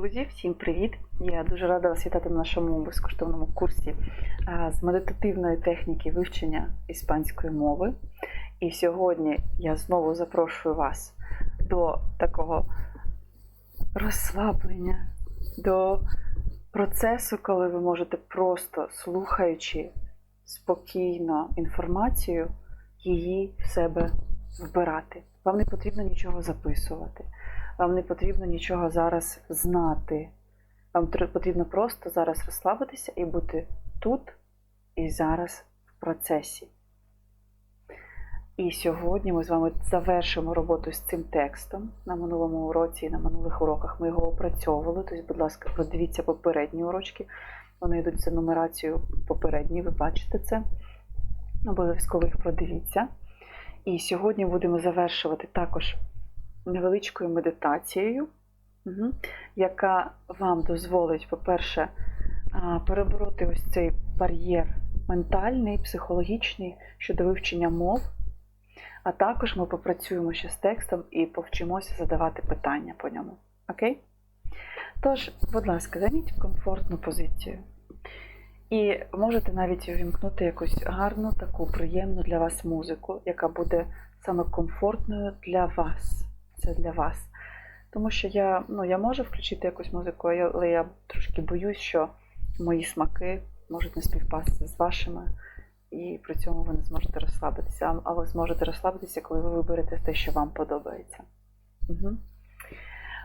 Друзі, всім привіт! Я дуже рада вас вітати на нашому безкоштовному курсі з медитативної техніки вивчення іспанської мови. І сьогодні я знову запрошую вас до такого розслаблення, до процесу, коли ви можете просто слухаючи спокійно інформацію, її в себе вбирати. Вам не потрібно нічого записувати. Вам не потрібно нічого зараз знати. Вам потрібно просто зараз розслабитися і бути тут і зараз в процесі. І сьогодні ми з вами завершимо роботу з цим текстом на минулому уроці і на минулих уроках. Ми його опрацьовували. Тобто, будь ласка, подивіться попередні урочки. Вони йдуть за нумерацією попередні, ви бачите це. Обов'язково їх продивіться. І сьогодні будемо завершувати також невеличкою медитацією, яка вам дозволить, по-перше, перебороти ось цей бар'єр ментальний, психологічний щодо вивчення мов. А також ми попрацюємо ще з текстом і повчимося задавати питання по ньому. Окей? Тож, будь ласка, займіть комфортну позицію. І можете навіть увімкнути якусь гарну, таку приємну для вас музику, яка буде саме комфортною для вас. Це для вас. Тому що я, ну, я можу включити якусь музику, але я трошки боюсь, що мої смаки можуть не співпасти з вашими, і при цьому ви не зможете розслабитися. А ви зможете розслабитися, коли ви виберете те, що вам подобається. Угу.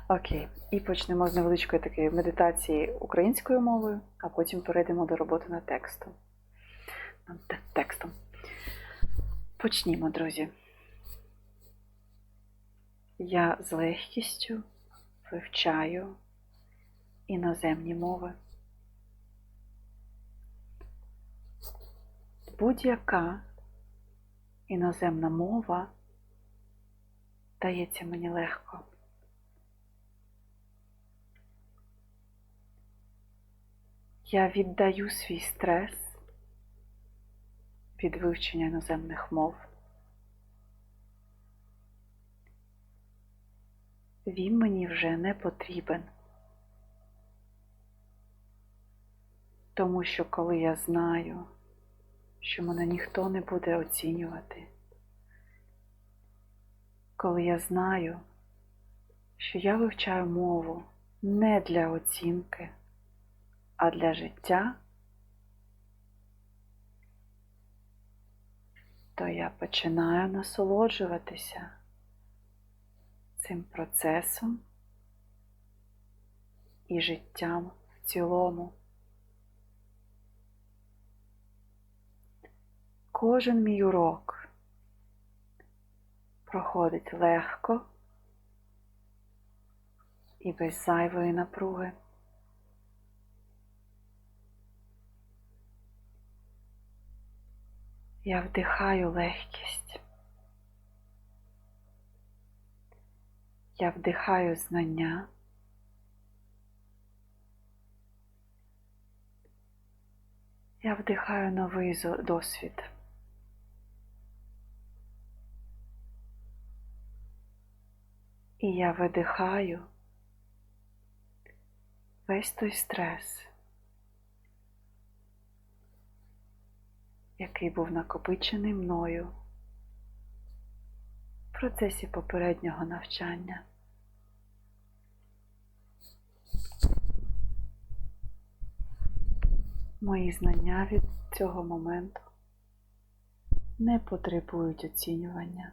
Окей, і почнемо з невеличкої такої медитації українською мовою, а потім перейдемо до роботи над текстом. Текстом. Почнімо, друзі. Я з легкістю вивчаю іноземні мови. Будь-яка іноземна мова дається мені легко. Я віддаю свій стрес від вивчення іноземних мов. Він мені вже не потрібен. Тому що коли я знаю, що мене ніхто не буде оцінювати, коли я знаю, що я вивчаю мову не для оцінки, а для життя, то я починаю насолоджуватися цим процесом і життям в цілому. Кожен мій урок проходить легко і без зайвої напруги. Я вдихаю легкість. Я вдихаю знання. Я вдихаю новий досвід. І я видихаю весь той стрес, який був накопичений мною в процесі попереднього навчання. Мої знання від цього моменту не потребують оцінювання.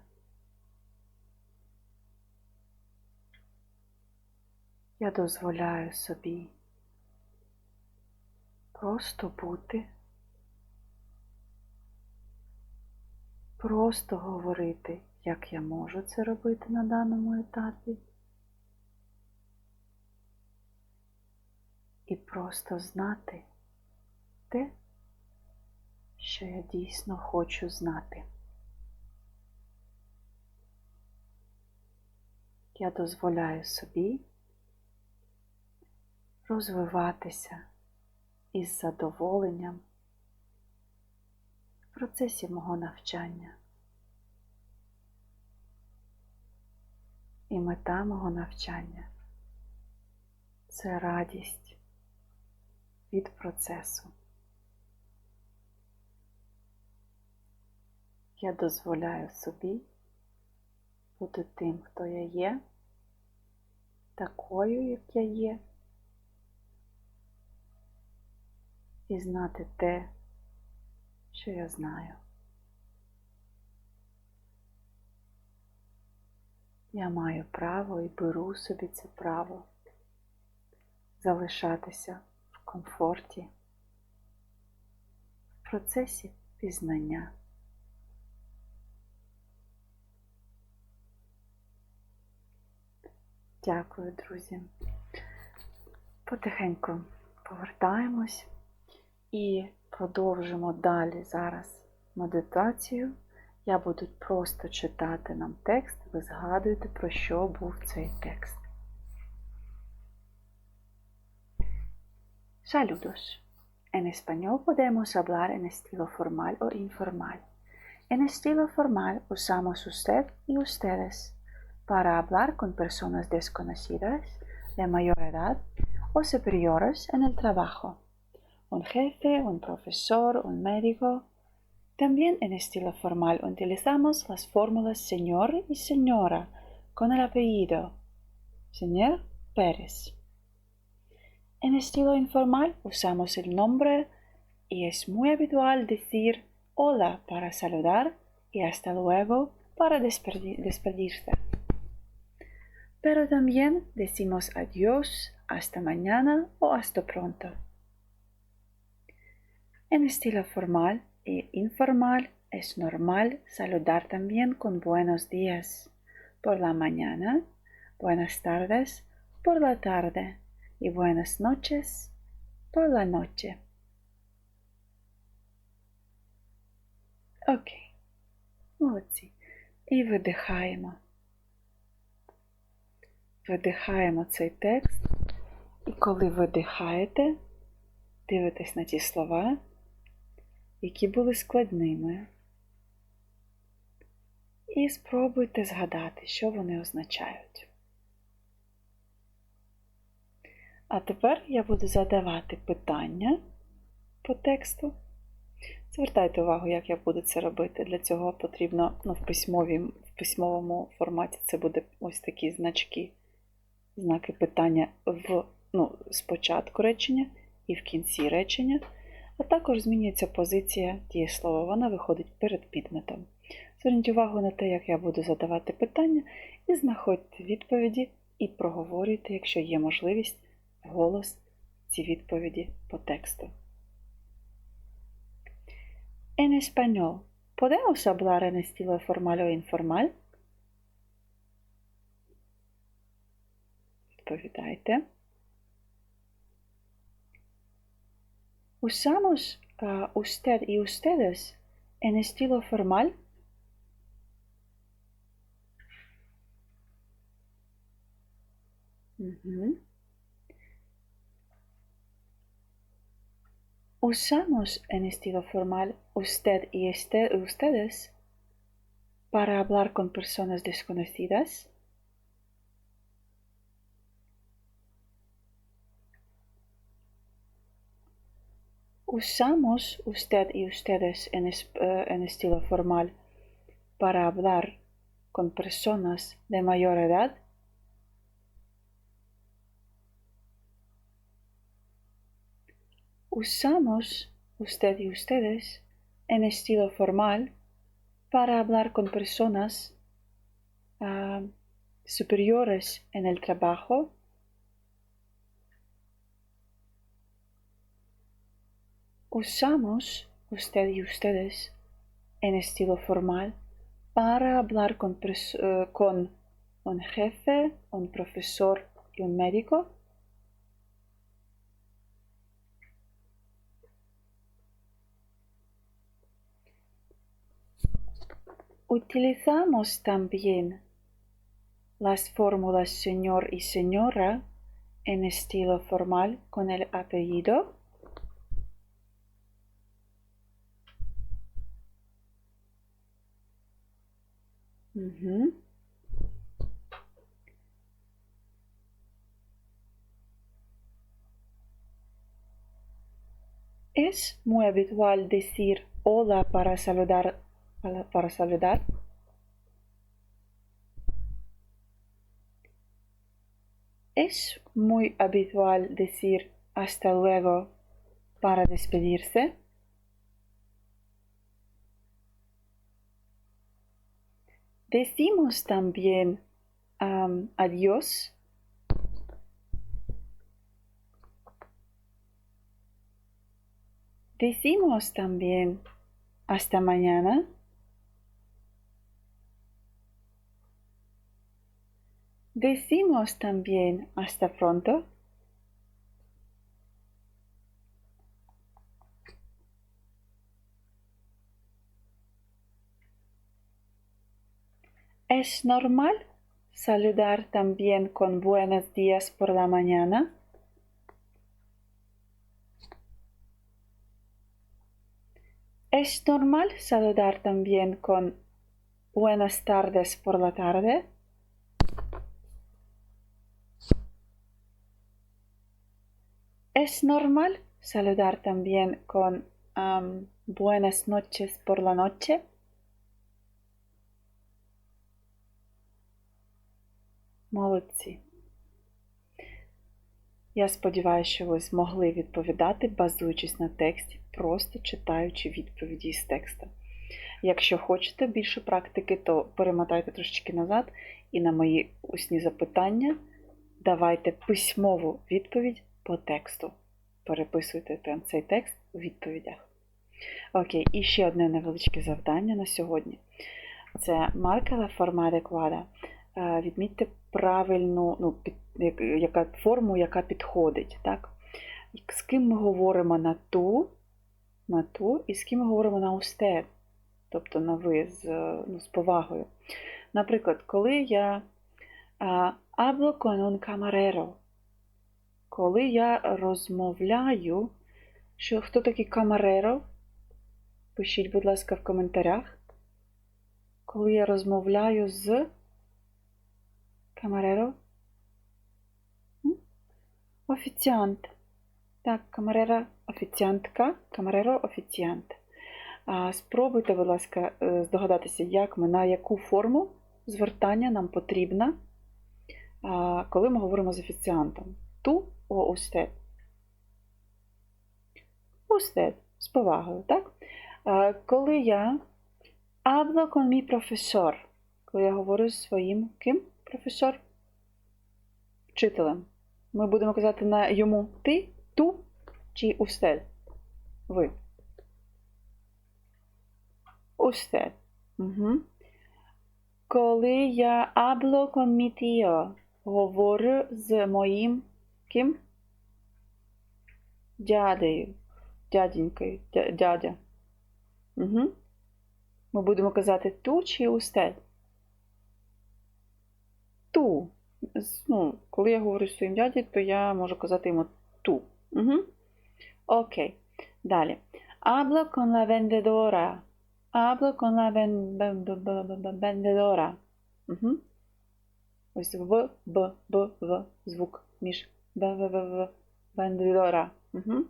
Я дозволяю собі просто бути, просто говорити, як я можу це робити на даному етапі. І просто знати те, що я дійсно хочу знати. Я дозволяю собі розвиватися із задоволенням в процесі мого навчання. І мета мого навчання це радість від процесу. Я дозволяю собі бути тим, хто я є, такою, як я є, і знати те, що я знаю. Я маю право і беру собі це право залишатися в комфорті, в процесі пізнання. Дякую, друзі. Потихеньку повертаємось і продовжимо далі зараз медитацію. Я буду просто читати нам текст, ви згадуєте, про що був цей текст. Saludos. En español podemos hablar en estilo formal o informal. En estilo formal usamos usted y ustedes para hablar con personas desconocidas de mayor edad o superiores en el trabajo. Un jefe, un profesor, un médico, también en estilo formal utilizamos las fórmulas señor y señora con el apellido señor Pérez. En estilo informal usamos el nombre y es muy habitual decir hola para saludar y hasta luego para despedirse. Pero también decimos adiós, hasta mañana o hasta pronto. En estilo formal y informal es normal saludar también con buenos días por la mañana, buenas tardes por la tarde y buenas noches por la noche. Окей, молодці. І видихаємо. Видихаємо цей текст, і коли видихаєте, дивитесь на ті слова Які були складними. І спробуйте згадати, що вони означають. А тепер я буду задавати питання по тексту. Звертайте увагу, як я буду це робити. Для цього потрібно ну, в, письмові, в письмовому форматі це буде ось такі значки, знаки питання в, ну, спочатку речення і в кінці речення а також змінюється позиція дієслова, вона виходить перед підметом. Зверніть увагу на те, як я буду задавати питання, і знаходьте відповіді і проговорюйте, якщо є можливість, голос ці відповіді по тексту. En español, ¿podemos hablar en estilo formal o informal? Відповідайте. ¿Usamos uh, usted y ustedes en estilo formal? ¿Usamos en estilo formal usted y este, ustedes para hablar con personas desconocidas? ¿Usamos usted y ustedes en, es, uh, en, estilo formal para hablar con personas de mayor edad? ¿Usamos usted y ustedes en estilo formal para hablar con personas uh, superiores en el trabajo? Usamos usted y ustedes en estilo formal para hablar con, uh, con, un jefe, un profesor y un médico. Utilizamos también las fórmulas señor y señora en estilo formal con el apellido. Uh. Es muy habitual decir hola para saludar para saludar. Es muy habitual decir hasta luego para despedirse. Decimos también am, adiós. Decimos también hasta mañana. Decimos también hasta pronto. Es normal saludar también con buenos días por la mañana. Es normal saludar también con buenas tardes por la tarde. Es normal saludar también con buenas noches por la noche. Молодці. Я сподіваюся, що ви змогли відповідати, базуючись на тексті, просто читаючи відповіді з текста. Якщо хочете більше практики, то перемотайте трошечки назад і на мої усні запитання давайте письмову відповідь по тексту. Переписуйте прям цей текст у відповідях. Окей, і ще одне невеличке завдання на сьогодні. Це la forma. Е, Відмітьте правильну, ну, під, яка, форму, яка підходить. Так? З ким ми говоримо на ту, на ту, і з ким ми говоримо на usted, тобто на ви з, ну, з повагою. Наприклад, коли я hablo con un коли я розмовляю, що хто такий камареро? Пишіть, будь ласка, в коментарях. Коли я розмовляю з камареро? Офіціант. Так, камарера офіціантка, камареро офіціант. Спробуйте, будь ласка, е, здогадатися, як ми, на яку форму звертання нам потрібна, коли ми говоримо з офіціантом. Ту о usted. Usted. З повагою, так? Коли я con mi profesor, коли я говорю з своїм ким? Професор? Вчителем. Ми будемо казати на йому ти, ту чи usted? Ви. Usted. Угу. Коли я mi tío, говорю з моїм ким? Дядею. Дяденькою. Дядя. Угу. Ми будемо казати ту чи usted? Ту. Ну, коли я говорю своїм дяді, то я можу казати йому ту. Угу. Окей. Далі. Hablo con la vendedora. Hablo con la vendedora. Угу. Ось В, Б, Б, В, звук між Б, В, В, В, vendedora. Угу.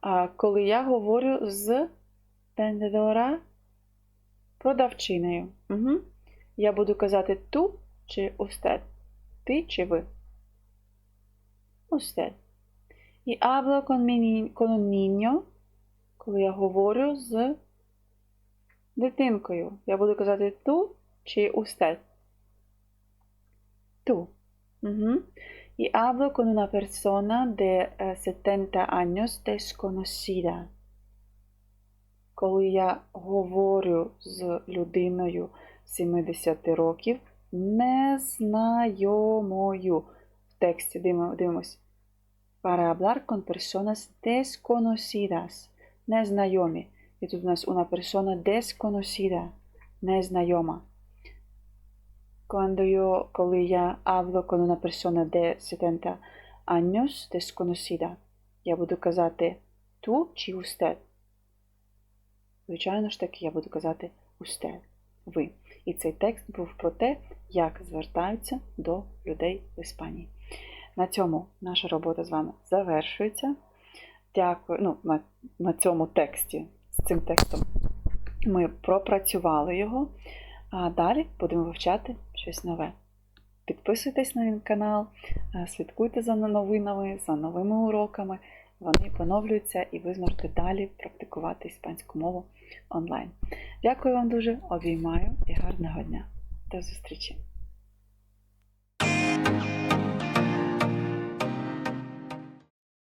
А коли я говорю з vendedora, продавчинею. Угу. Я буду казати ту чи usted. Ти чи ви? Usted. І hablo con, коли я говорю з дитинкою. Я буду казати ту чи usted. Ту. Угу. І hablo con una persona de eh, 70 años desconocida. Коли я говорю з людиною 70 років, незнайомою. В тексті дивимось. Para hablar con personas desconocidas. Незнайомі. І тут у нас una persona desconocida. Незнайома. Cuando yo, коли я hablo con una persona de 70 años desconocida, я буду казати ту чи usted. Звичайно ж таки, я буду казати usted, ви. І цей текст був про те, як звертаються до людей в Іспанії. На цьому наша робота з вами завершується. Дякую. Ну, на, на цьому тексті, з цим текстом ми пропрацювали його, а далі будемо вивчати щось нове. Підписуйтесь на мій канал, е, слідкуйте за новинами, за новими уроками. Вони поновлюються і ви зможете далі практикувати іспанську мову онлайн. Дякую вам дуже, обіймаю і гарного дня. До зустрічі!